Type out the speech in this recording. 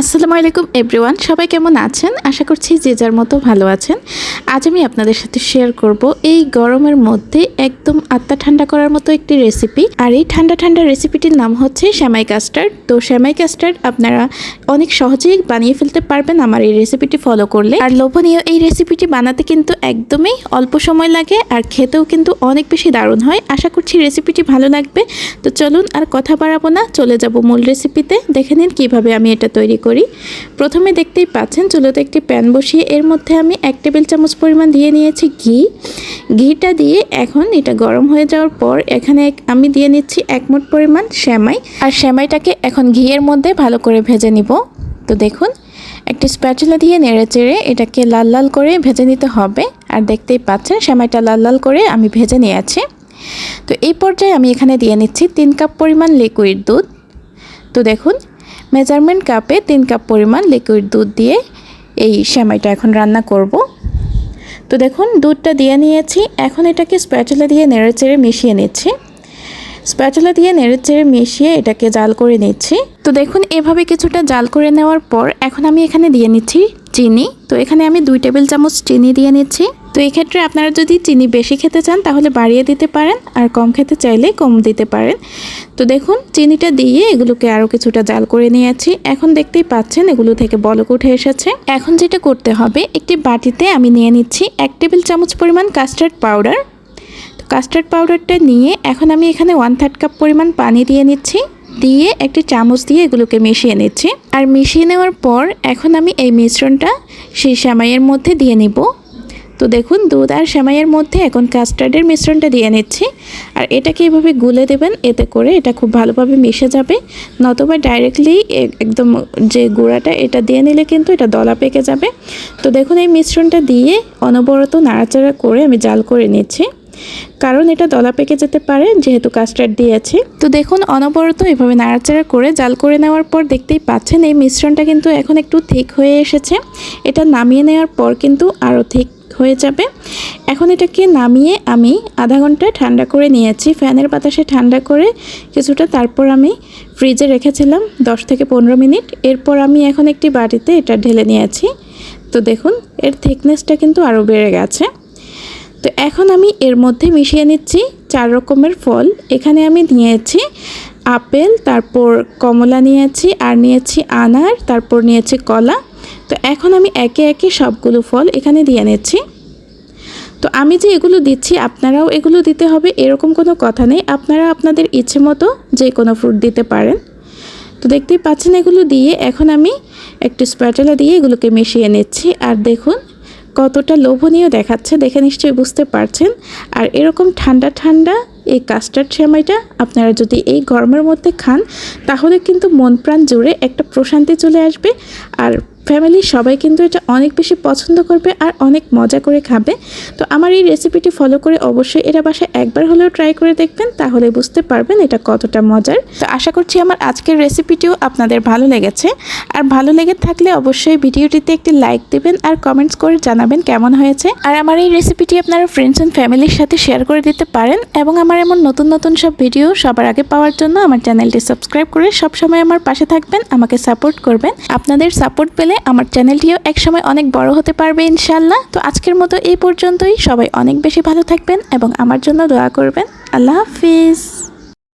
আসসালামু আলাইকুম এভরিওয়ান সবাই কেমন আছেন? আশা করছি যে যার মতো ভালো আছেন। আজ আমি আপনাদের সাথে শেয়ার করব এই গরমের মধ্যে একদম আত্মা ঠান্ডা করার মতো একটি রেসিপি আর এই ঠান্ডা ঠান্ডা রেসিপিটির নাম হচ্ছে শ্যামাই কাস্টার্ড তো শ্যামাই কাস্টার্ড আপনারা অনেক সহজেই বানিয়ে ফেলতে পারবেন আমার এই রেসিপিটি ফলো করলে। আর লোভনীয় এই রেসিপিটি বানাতে কিন্তু একদমই অল্প সময় লাগে আর খেতেও কিন্তু অনেক বেশি দারুণ হয়। আশা করছি রেসিপিটি ভালো লাগবে। তো চলুন আর কথা বাড়াবো না, চলে যাব মূল রেসিপিতে দেখে নিন কীভাবে আমি এটা তৈরি করি। প্রথমে দেখতেই পাচ্ছেন চুলোতে একটি প্যান বসিয়ে এর মধ্যে আমি এক টেবিল চামচ পরিমাণ দিয়ে নিয়েছি ঘি। ঘিটা দিয়ে এখন এটা গরম হয়ে যাওয়ার পর এখানে আমি দিয়ে নিচ্ছি এক পরিমাণ শ্যামাই আর শ্যামাইটাকে এখন ঘিয়ের মধ্যে ভালো করে ভেজে নিব। তো দেখুন, একটি স্প্যাচুলা দিয়ে নেড়ে চেড়ে এটাকে লাল লাল করে ভেজে নিতে হবে। আর দেখতেই পাচ্ছেন শ্যামাইটা লাল লাল করে আমি ভেজে নিয়েছি। তো এই পর্যায়ে আমি এখানে দিয়ে নিচ্ছি তিন কাপ পরিমাণ লিকুইড দুধ। তো দেখুন মেজারমেন্ট কাপে তিন কাপ পরিমাণ লিকুইড দুধ দিয়ে এই সেমাইটা এখন রান্না করব। তো দেখুন, দুধটা দিয়ে নিয়েছি। এখন এটাকে স্প্যাচুলা দিয়ে নেড়ে চেড়ে মিশিয়ে নিচ্ছি। স্প্যাচুলা দিয়ে নেড়ে চেড়ে মিশিয়ে এটাকে জাল করে নিচ্ছি। তো দেখুন, এভাবে কিছুটা জাল করে নেওয়ার পর এখন আমি এখানে দিয়ে নিচ্ছি চিনি। তো এখানে আমি দুই টেবিল চামচ চিনি দিয়ে নিচ্ছি। তো এই ক্ষেত্রে আপনারা যদি চিনি বেশি খেতে চান, তাহলে বাড়িয়ে দিতে পারেন আর কম খেতে চাইলে কম দিতে পারেন। তো দেখুন, চিনিটা দিয়ে এগুলোকে আরও কিছুটা জাল করে নিয়েছি। এখন দেখতেই পাচ্ছেন এগুলো থেকে বলক উঠে এসেছে। এখন যেটা করতে হবে, একটি বাটিতে আমি নিয়ে নিচ্ছি এক টেবিল চামচ পরিমাণ কাস্টার্ড পাউডার। তো কাস্টার্ড পাউডারটা নিয়ে এখন আমি এখানে ওয়ান থার্ড কাপ পরিমাণ পানি দিয়ে নিচ্ছি। দিয়ে একটি চামচ দিয়ে এগুলোকে মিশিয়ে নিচ্ছি। আর মিশিয়ে নেওয়ার পর এখন আমি এই মিশ্রণটা সেই সেমাইয়ের মধ্যে দিয়ে নিব। তো দেখুন, দুধ আর সেমাইয়ের মধ্যে এখন কাস্টার্ডের মিশ্রণটা দিয়ে নিচ্ছি। আর এটাকে এভাবে গুলে দেবেন, এতে করে এটা খুব ভালোভাবে মিশে যাবে। নতবা ডাইরেক্টলি একদম যে গুঁড়াটা এটা দিয়ে নিলে কিন্তু এটা দলা পেকে যাবে। তো দেখুন, এই মিশ্রণটা দিয়ে অনবরত নাড়াচাড়া করে আমি জাল করে নিচ্ছি। কারণ এটা দলা পেকে যেতে পারে, যেহেতু কাস্টার্ড দিয়েছি। তো দেখুন, অনবরত এভাবে নাড়াচাড়া করে জাল করে নেওয়ার পর দেখতেই পাচ্ছেন, এই মিশ্রণটা কিন্তু এখন একটু ঠিক হয়ে এসেছে। এটা নামিয়ে নেওয়ার পর কিন্তু আরও ঠিক হয়ে যাবে। এখন এটাকে নামিয়ে আমি আধা ঘণ্টা ঠান্ডা করে নিয়েছি। ফ্যানের বাতাসে ঠান্ডা করে কিছুটা তারপর আমি ফ্রিজে রেখেছিলাম দশ থেকে পনেরো মিনিট। এরপর আমি এখন একটি বাটিতে এটা ঢেলে নিয়েছি। তো দেখুন, এর থিকনেসটা কিন্তু আরও বেড়ে গেছে। তো এখন আমি এর মধ্যে মিশিয়ে নিচ্ছি চার রকমের ফল। এখানে আমি নিয়েছি আপেল, তারপর কমলা নিয়েছি, আর নিয়েছি আনার, তারপর নিয়েছি কলা। তো এখন আমি একে একে সবগুলো ফল এখানে দিয়ে নিচ্ছি। তো আমি যে এগুলো দিচ্ছি, আপনারাও এগুলো দিতে হবে, এরকম কোনো কথা নেই। আপনারা আপনাদের ইচ্ছে মতো যে কোনো ফ্রুট দিতে পারেন। তো দেখতেই পাচ্ছেন এগুলো দিয়ে এখন আমি একটু স্প্যাটেলা দিয়ে এগুলোকে মিশিয়ে নিচ্ছি। আর দেখুন, কতটা লোভনীয় দেখাচ্ছে, দেখে নিশ্চয়ই বুঝতে পারছেন। আর এরকম ঠান্ডা ঠান্ডা এই কাস্টার্ড সেমাইটা আপনারা যদি এই গরমের মধ্যে খান, তাহলে কিন্তু মন প্রাণ জুড়ে একটা প্রশান্তি চলে আসবে। আর ফ্যামিলির সবাই কিন্তু এটা অনেক বেশি পছন্দ করবে আর অনেক মজা করে খাবে। তো আমার এই রেসিপিটি ফলো করে অবশ্যই এটা বাসায় একবার হলেও ট্রাই করে দেখবেন, তাহলে বুঝতে পারবেন এটা কতটা মজার। তো আশা করছি আমার আজকের রেসিপিটিও আপনাদের ভালো লেগেছে। আর ভালো লেগে থাকলে অবশ্যই ভিডিওটিতে একটি লাইক দেবেন আর কমেন্টস করে জানাবেন কেমন হয়েছে। আর আমার এই রেসিপিটি আপনারা ফ্রেন্ডস অ্যান্ড ফ্যামিলির সাথে শেয়ার করে দিতে পারেন এবং আমার এমন নতুন নতুন সব ভিডিও সবার আগে পাওয়ার জন্য আমার চ্যানেলটি সাবস্ক্রাইব করে সবসময় আমার পাশে থাকবেন, আমাকে সাপোর্ট করবেন। আপনাদের সাপোর্ট পেলে আমার চ্যানেলটিও একসময় অনেক বড় হতে পারবে ইনশাল্লাহ তো আজকের মতো এই পর্যন্তই। সবাই অনেক বেশি ভালো থাকবেন এবং আমার জন্য দোয়া করবেন। আল্লাহ হাফিজ।